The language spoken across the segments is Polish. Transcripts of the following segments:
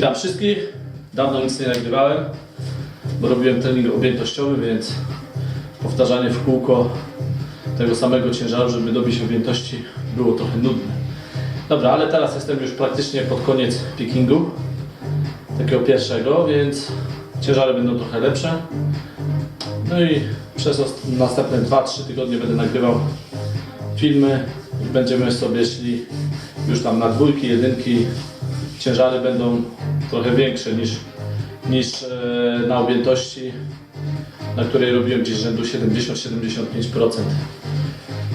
Witam wszystkich. Dawno nic nie nagrywałem, bo robiłem trening objętościowy, więc powtarzanie w kółko tego samego ciężaru, żeby dobić objętości było trochę nudne. Dobra, ale teraz jestem już praktycznie pod koniec pickingu, takiego pierwszego, więc ciężary będą trochę lepsze. No i przez następne 2-3 tygodnie będę nagrywał filmy i będziemy sobie szli już tam na dwójki, jedynki. Ciężary będą trochę większe niż, niż e, na objętości, na której robiłem gdzieś rzędu 70-75%.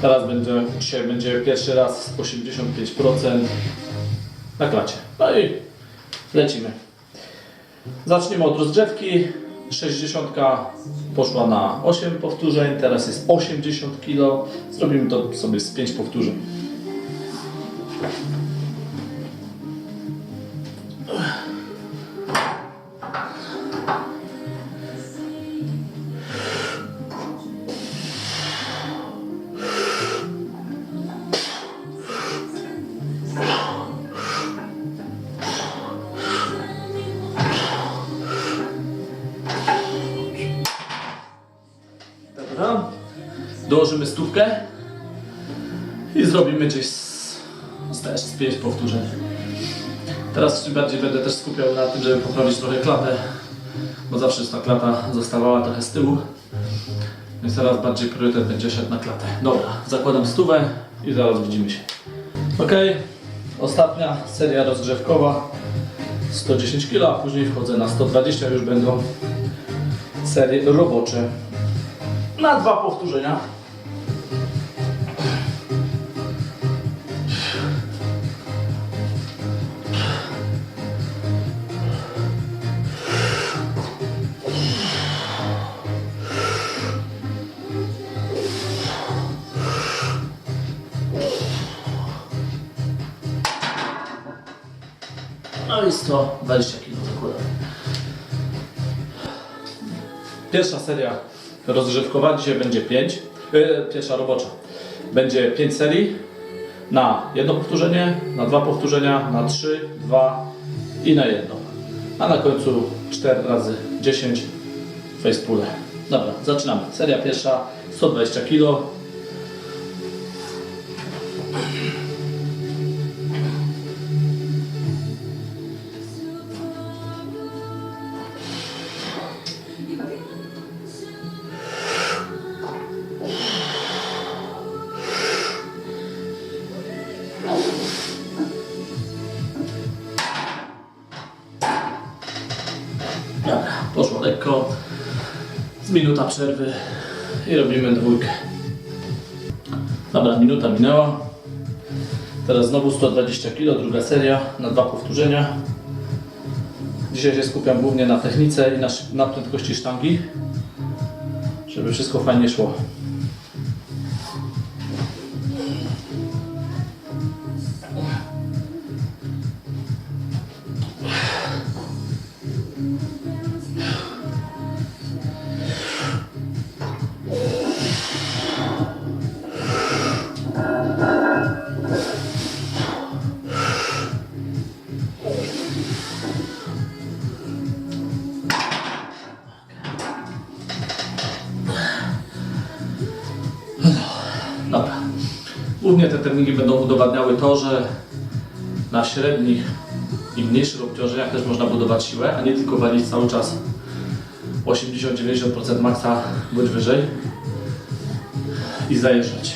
Teraz będzie, dzisiaj będzie pierwszy raz 85% na klacie. No i lecimy. Zaczniemy od rozgrzewki. 60 poszła na 8 powtórzeń, teraz jest 80 kg. Zrobimy to sobie z 5 powtórzeń. Dołożymy stówkę i zrobimy gdzieś z, z też z 5 powtórzeń. Teraz czym bardziej będę też skupiał na tym, żeby poprawić trochę klatę, bo zawsze ta klata zostawała trochę z tyłu. Więc teraz bardziej priorytet będzie szedł na klatę. Dobra, zakładam stówę i zaraz widzimy się. Ok, ostatnia seria rozgrzewkowa 110 kg, a później wchodzę na 120, już będą serie robocze na dwa powtórzenia. No i 120 kg zakładam. Pierwsza seria rozgrzewkowa dzisiaj będzie 5. pierwsza robocza. Będzie 5 serii na jedno powtórzenie, na dwa powtórzenia, na 3, 2 i na jedno. A na końcu 4 razy 10 facepule. Dobra, zaczynamy. Seria pierwsza 120 kg. Z minuta przerwy i robimy dwójkę. Dobra, minuta minęła. Teraz znowu 120 kg, druga seria na dwa powtórzenia. Dzisiaj się skupiam głównie na technice i na, na prędkości sztangi, żeby wszystko fajnie szło. Głównie te treningi będą udowadniały to, że na średnich i mniejszych obciążeniach też można budować siłę, a nie tylko walić cały czas 80-90% maksa bądź wyżej i zajeżdżać.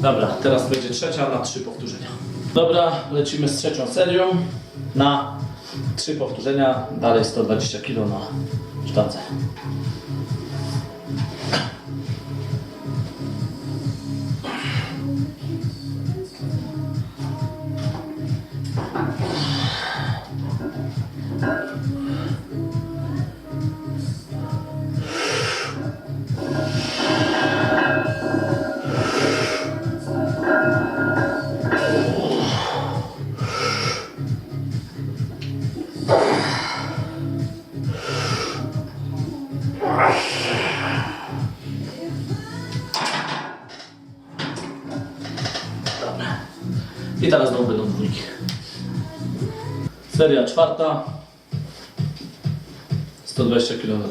Dobra, teraz będzie trzecia na trzy powtórzenia. Dobra, lecimy z trzecią serią na trzy powtórzenia, dalej 120 kg na sztance. I teraz znowu będą dwójki. Seria czwarta. 120 kg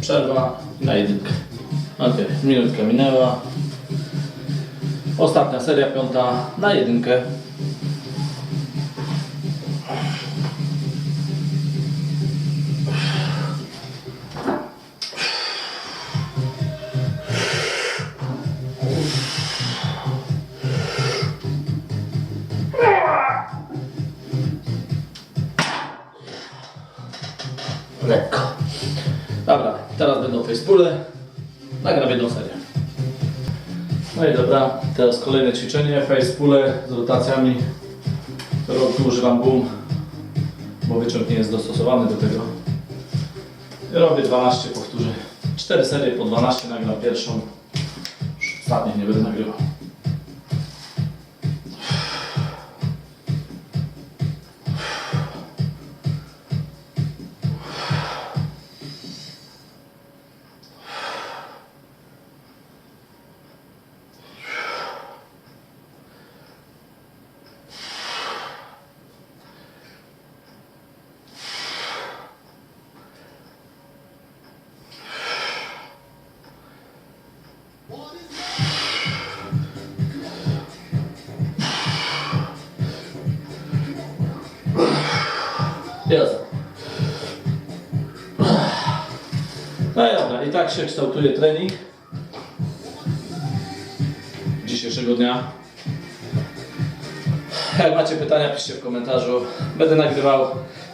Przerwa na jedynkę. Ok, minutka minęła. Ostatnia seria piąta na jedynkę. Lekko. Facepule. Nagram jedną serię. No i dobra, teraz kolejne ćwiczenie, facepule z rotacjami. Którego tu używam boom, bo wyciąg nie jest dostosowany do tego. I robię 12 powtórzeń. 4 serie po 12 nagram pierwszą. Już nie będę nagrywał. Jest. No i dobra, i tak się kształtuje trening dzisiejszego dnia. Jak macie pytania, piszcie w komentarzu. Będę nagrywał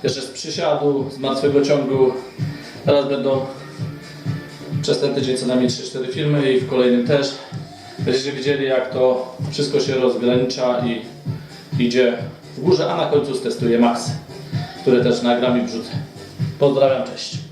jeszcze z przysiadu, z martwego ciągu. Teraz będą przez ten tydzień co najmniej 3-4 filmy i w kolejnym też. Będziecie widzieli jak to wszystko się rozgranicza i idzie w górze, a na końcu stestuję max, które też nagram i wrzucę. Pozdrawiam, cześć.